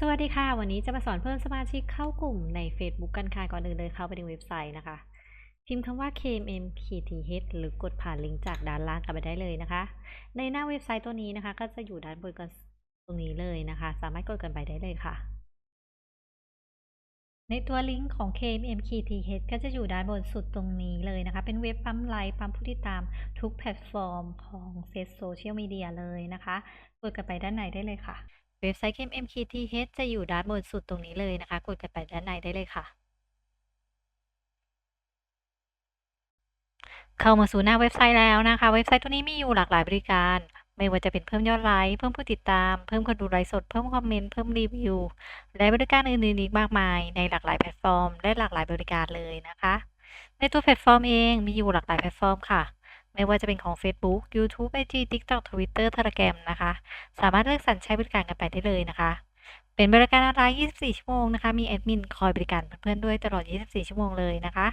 สวัสดีค่ะ วันนี้จะมาสอนเพิ่มสมาชิกเข้ากลุ่มใน Facebook กันค่ะก่อนอื่นเลยเข้าไปในเว็บไซต์นะคะ พิมพ์คำว่า kmm-th หรือกดผ่านลิงก์จากด้านล่างกันไปได้เลยนะคะ ในหน้าเว็บไซต์ตัวนี้นะคะ ก็จะอยู่ด้านบนกันตรงนี้เลยนะคะ สามารถกดกันไปได้เลยค่ะ ในตัวลิงก์ของ KMMKTH ก็จะอยู่ด้านบนสุดตรงนี้เลยนะคะ เป็นเว็บปั๊มไลค์ปั๊มผู้ติดตามทุกแพลตฟอร์มของเซตโซเชียลมีเดียเลยนะคะกดกันไปด้านในได้เลยค่ะ เว็บไซต์ KMMKTH จะอยู่ด้านบนสุดตรงนี้เลยนะคะ กดกันไปด้านในได้เลยค่ะ เข้ามาสู่หน้าเว็บไซต์แล้วนะคะ เว็บไซต์ตัวนี้มีอยู่หลากหลายบริการ ไม่ว่าจะเป็นเพิ่มยอดไลค์ เพิ่มผู้ติดตาม เพิ่มคนดูไลฟ์สด เพิ่มคอมเมนต์ เพิ่มรีวิว และบริการอื่นๆอีกมากมาย ในหลากหลายแพลตฟอร์ม และหลากหลายบริการเลยนะคะ ในตัวแพลตฟอร์มเองมีอยู่หลากหลายแพลตฟอร์มค่ะ ไม่ว่าจะเป็นของ Facebook YouTube IG TikTok Twitter Telegram นะคะ สามารถเลือกสรรใช้บริการกันไปได้เลยนะคะ เป็นบริการออนไลน์ 24 ชั่วโมงนะคะ มีแอดมินคอยบริการเพื่อนๆด้วยตลอด 24 ชั่วโมงเลยนะคะ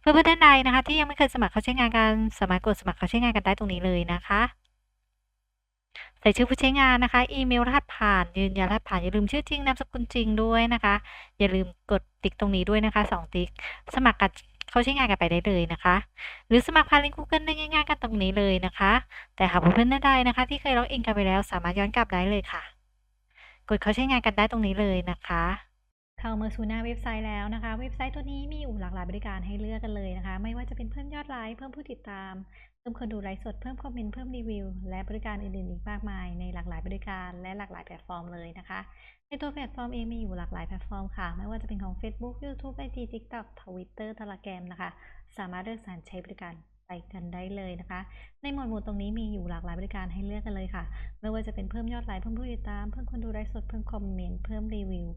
เพื่อนๆท่านใดนะคะ ที่ยังไม่เคยสมัครเข้าใช้งานกันสามารถกดสมัครเข้าใช้งานกันได้ตรงนี้เลยนะคะใส่ชื่อผู้ใช้งานนะคะ อีเมลรหัสผ่าน ยืนยันรหัสผ่าน อย่าลืมชื่อจริงนามสกุลจริงด้วยนะคะ อย่าลืมกดติ๊กตรงนี้ด้วยนะคะ 2 ติ๊ก สมัครกัน เข้าใช้งานกันไปได้เลยนะคะ หรือสมัครผ่านลิงก์ Google ได้ง่ายๆกันตรงนี้เลยนะคะ แต่หากเพื่อนๆท่านใดนะคะ ที่เคยล็อกอินกันไปแล้วสามารถย้อนกลับได้เลยค่ะ กดเข้าใช้งานกันได้ตรงนี้เลยนะคะ เข้ามาสู่หน้าเว็บไซต์แล้วนะคะ เว็บไซต์ตัวนี้มีอยู่หลากหลายบริการให้เลือกกันเลยนะคะ ไม่ว่าจะเป็นเพิ่มยอดไลค์เพิ่มผู้ติดตาม เพิ่มคนดูไลฟ์สดเพิ่มคอมเมนต์เพิ่มรีวิว และบริการอื่นๆอีกมากมาย ในหลากหลายบริการและหลากหลายแพลตฟอร์มเลยนะคะในตัวแพลตฟอร์มเองมีอยู่หลากหลายแพลตฟอร์มค่ะ ไม่ว่าจะเป็นของ Facebook YouTube IG TikTok Twitter Telegram นะคะ สามารถเลือกสรรใช้บริการไปกันได้เลยนะคะ ในหมวดหมู่ตรงนี้มีอยู่หลากหลายบริการให้เลือกกันเลยค่ะ ไม่ว่าจะเป็นเพิ่มยอดไลค์เพิ่มผู้ติดตาม เพิ่มคนดูไลฟ์สดเพิ่มคอมเมนต์เพิ่มรีวิว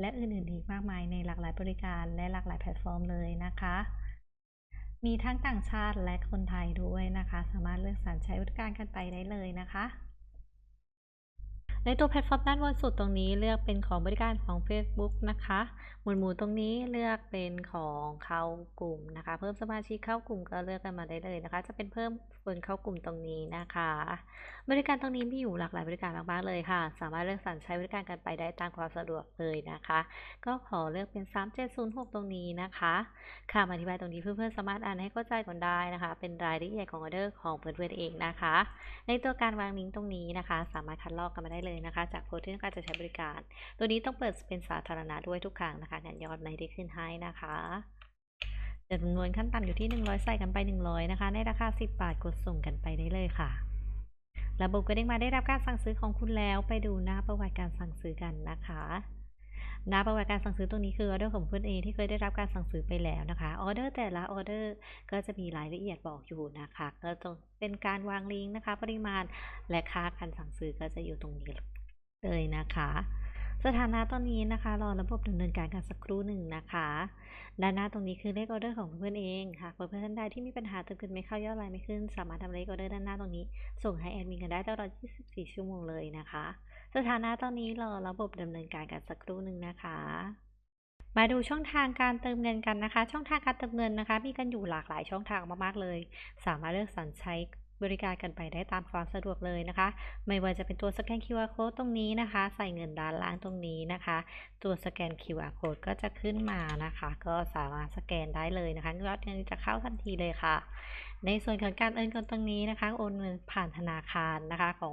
และอื่นๆอีกมากมายในหลากหลายบริการและหลากหลายแพลตฟอร์มเลยนะคะ มีทั้งต่างชาติและคนไทยด้วยนะคะ สามารถเลือกสรรใช้บริการกันไปได้เลยนะคะ ในตัวแพลตฟอร์มด้านบนสุดตรงนี้เลือกเป็นของบริการของ Facebook นะคะ หมวดหมู่ตรงนี้เลือกเป็นของเข้ากลุ่มนะคะ เพิ่มสมาชิกเข้ากลุ่มก็เลือกกันมาได้เลยนะคะ จะเป็นเพิ่มคนเข้ากลุ่มตรงนี้นะคะ บริการตรงนี้มีอยู่หลากหลายบริการมากๆเลยค่ะ สามารถเลือกสรรใช้บริการกันไปได้ตามความสะดวกเลยนะคะ ก็ขอเลือกเป็น 3706 ตรงนี้นะคะคำอธิบายตรงนี้เพื่อนๆสามารถอ่านให้เข้าใจก่อนได้นะคะ เป็นรายละเอียดของออเดอร์ของเพื่อนๆเองนะคะ ในตัวการวางลิงก์ตรงนี้นะคะ สามารถคัดลอกกันมาได้เลยเลยนะคะ จากโพสต์ที่ต้องการจะใช้บริการ ตัวนี้ต้องเปิดเป็นสาธารณะด้วยทุกครั้งนะคะงานยอดไม่ได้ขึ้นให้นะคะจำนวนขั้นต่ำอยู่ที่ 100 ใส่กันไป 100 นะคะ ในราคา 10 บาท กดส่งกันไปได้เลยค่ะ ระบบก็ได้มาได้รับการสั่งซื้อของคุณแล้ว ไปดูหน้าประวัติการสั่งซื้อกันนะคะ น้าประวัติการสั่งซื้อตรงนี้คือออเดอร์ของเพื่อนเองที่เคยได้รับการสั่งซื้อไปแล้วนะคะออเดอร์แต่ละออเดอร์ก็จะมีรายละเอียดบอกอยู่นะคะ ก็จะเป็นการวางลิงก์นะคะ ปริมาณและค่าการสั่งซื้อก็จะอยู่ตรงนี้เลยนะคะสถานะตอนนี้นะคะรอระบบดำเนินการกันสักครู่หนึ่งนะคะด้านหน้าตรงนี้คือเลขออเดอร์ของเพื่อนเองค่ะเพื่อนท่านใดที่มีปัญหาเติมเงินไม่เข้ายอดไลน์ไม่ขึ้น สามารถทำเลขออเดอร์ด้านหน้าตรงนี้ ส่งให้แอดมินกันได้ตลอด 24 ชั่วโมงเลยนะคะ สถานะตอนนี้รอระบบดำเนินการกันสักครู่หนึ่งนะคะ มาดูช่องทางการเติมเงินกันนะคะ ช่องทางการเติมเงินนะคะ มีกันอยู่หลากหลายช่องทางมากๆเลย สามารถเลือกสรรใช้บริการกันไปได้ตามความสะดวกเลยนะคะ ไม่ว่าจะเป็นตัวสแกน QR code ตรงนี้นะคะ ใส่เงินด้านล่างตรงนี้นะคะ ตัวสแกน QR code ก็จะขึ้นมานะคะ ก็สามารถสแกนได้เลยนะคะยอดเงินจะเข้าทันทีเลยค่ะ ในส่วนของการโอนเงินตรงนี้นะคะ โอนเงินผ่านธนาคารนะคะของ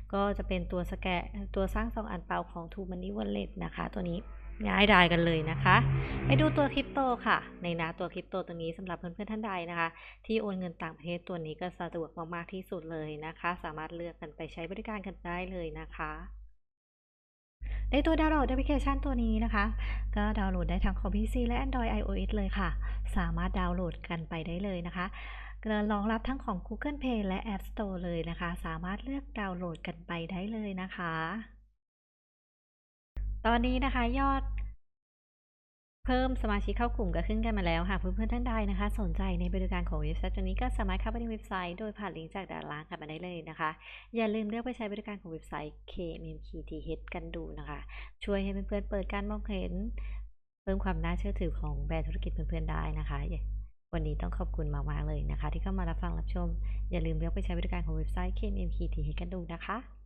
ก็จะเป็นตัวสแกนตัวสร้างซองอังเปาของ t ูมันนี่วอลเล็ตนะคะ ตัวนี้ง่ายดายกันเลยนะคะ ไปดูตัวคริปโตค่ะ ในน้าตัวคริปโตตรงนี้สำหรับเพื่อนๆท่านใดนะคะ ที่โอนเงินต่างประเทศตัวนี้ก็สะดวกมากๆที่สุดเลยนะคะ สามารถเลือกกันไปใช้บริการกันได้เลยนะคะในตัวดาวน์โหลดแอปพลิเคชันตัวนี้นะคะ ก็ดาวน์โหลดได้ทั้งของ PC และ Android iOS เลยค่ะ สามารถดาวน์โหลดกันไปได้เลยนะคะ รองรับทั้งของ Google Play และ App Store เลยนะคะ สามารถเลือกดาวน์โหลดกันไปได้เลยนะคะ ตอนนี้นะคะยอดเพิ่มสมาชิกเข้ากลุ่มก็ขึ้นกันมาแล้วหากเพื่อนๆท่านใดนะคะ สนใจในบริการของเว็บไซต์ตัวนี้ก็สามารถเข้าไปในเว็บไซต์โดยผ่านลิงก์จากด้านล่างกันมาได้เลยนะคะ อย่าลืมเลือกไปใช้บริการของเว็บไซต์ KMMKTH กันดูนะคะ ช่วยให้เพื่อนๆเปิดการมองเห็น เพิ่มความน่าเชื่อถือของแบรนด์ธุรกิจเพื่อนๆได้นะคะ วันนี้ต้องขอบคุณมากๆเลยนะคะ ที่เข้ามารับฟังรับชม อย่าลืมเลือกไปใช้บริการของเว็บไซต์ KMMKT ให้กันดูนะคะ